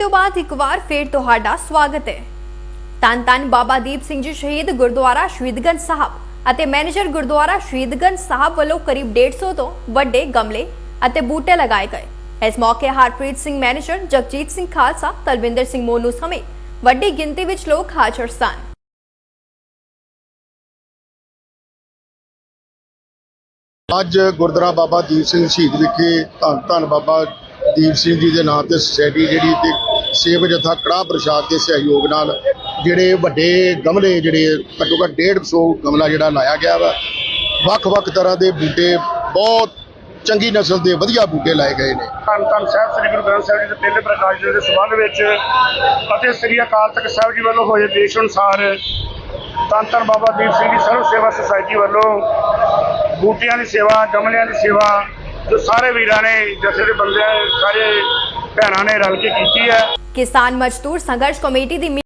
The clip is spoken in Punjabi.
ਤੋਂ ਬਾਅਦ ਇੱਕ ਵਾਰ ਫੇਰ ਤੁਹਾਡਾ ਸਵਾਗਤ ਹੈ। ਤਨ ਤਨ ਬਾਬਾ ਦੀਪ ਸਿੰਘ ਜੀ ਸ਼ਹੀਦ ਗੁਰਦੁਆਰਾ ਸ਼ਹੀਦਗੰਜ ਸਾਹਿਬ ਅਤੇ ਮੈਨੇਜਰ ਗੁਰਦੁਆਰਾ ਸ਼ਹੀਦਗੰਜ ਸਾਹਿਬ ਵੱਲੋਂ ਕਰੀਬ 150 ਤੋਂ ਵੱਡੇ ਗਮਲੇ ਅਤੇ ਬੂਟੇ ਲਗਾਏ ਗਏ। ਇਸ ਮੌਕੇ ਹਰਪ੍ਰੀਤ ਸਿੰਘ ਮੈਨੇਜਰ, ਜਗਜੀਤ ਸਿੰਘ ਖਾਲਸਾ, ਤਲਵਿੰਦਰ ਸਿੰਘ ਮੋਨੂ ਸਮੇਤ ਵੱਡੀ ਗਿਣਤੀ ਵਿੱਚ ਲੋਕ ਹਾਜ਼ਰ ਸਨ। ਅੱਜ ਗੁਰਦੁਆਰਾ ਬਾਬਾ ਦੀਪ ਸਿੰਘ ਸ਼ਹੀਦ ਵਿਖੇ ਧੰਨ ਧੰਨ ਬਾਬਾ ਦੀਪ ਸਿੰਘ ਜੀ ਦੇ ਨਾਮ ਤੇ ਸੁਸਾਇਟੀ ਜਿਹੜੀ ਤੇ ਸੇਵ ਜਥਾ ਕੜਾਹ ਪ੍ਰਸ਼ਾਦ ਦੇ ਸਹਿਯੋਗ ਨਾਲ ਜਿਹੜੇ ਵੱਡੇ ਗਮਲੇ, ਜਿਹੜੇ ਘੱਟੋ ਘੱਟ 150 ਗਮਲਾ ਜਿਹੜਾ ਲਾਇਆ ਗਿਆ ਵਾ ਵੱਖ-ਵੱਖ ਤਰ੍ਹਾਂ ਦੇ ਬੂਟੇ, ਬਹੁਤ ਚੰਗੀ ਨਸਲ ਦੇ ਵਧੀਆ ਬੂਟੇ ਲਾਏ ਗਏ ਨੇ। ਧੰਨ ਧੰਨ ਸਾਹਿਬ, ਸ੍ਰੀ ਗੁਰੂ ਗ੍ਰੰਥ ਸਾਹਿਬ ਜੀ ਦੇ ਪਹਿਲੇ ਪ੍ਰਕਾਸ਼ ਦਿਨ ਦੇ ਸੰਬੰਧ ਵਿੱਚ ਅਤੇ ਸ੍ਰੀ ਅਕਾਲ ਤਖਤ ਸਾਹਿਬ ਜੀ ਵੱਲੋਂ ਹੋਏ ਦੇਸ਼ ਅਨੁਸਾਰ ਧੰਨ ਧੰਨ ਬਾਬਾ ਦੀਪ ਸਿੰਘ ਜੀ, ਸਰਵ ਸੇਵਾ ਸੁਸਾਇਟੀ ਵੱਲੋਂ ਬੂਟਿਆਂ ਦੀ ਸੇਵਾ, ਗਮਲਿਆਂ ਦੀ ਸੇਵਾ ਜੋ ਸਾਰੇ ਵੀਰਾਂ ਨੇ, ਜਥੇ ਦੇ ਬੰਦੇ ਸਾਰੇ ਭੈਣਾਂ ਨੇ ਰਲ ਕੇ ਕੀਤੀ ਹੈ। ਕਿਸਾਨ ਮਜ਼ਦੂਰ ਸੰਘਰਸ਼ ਕਮੇਟੀ ਦੀ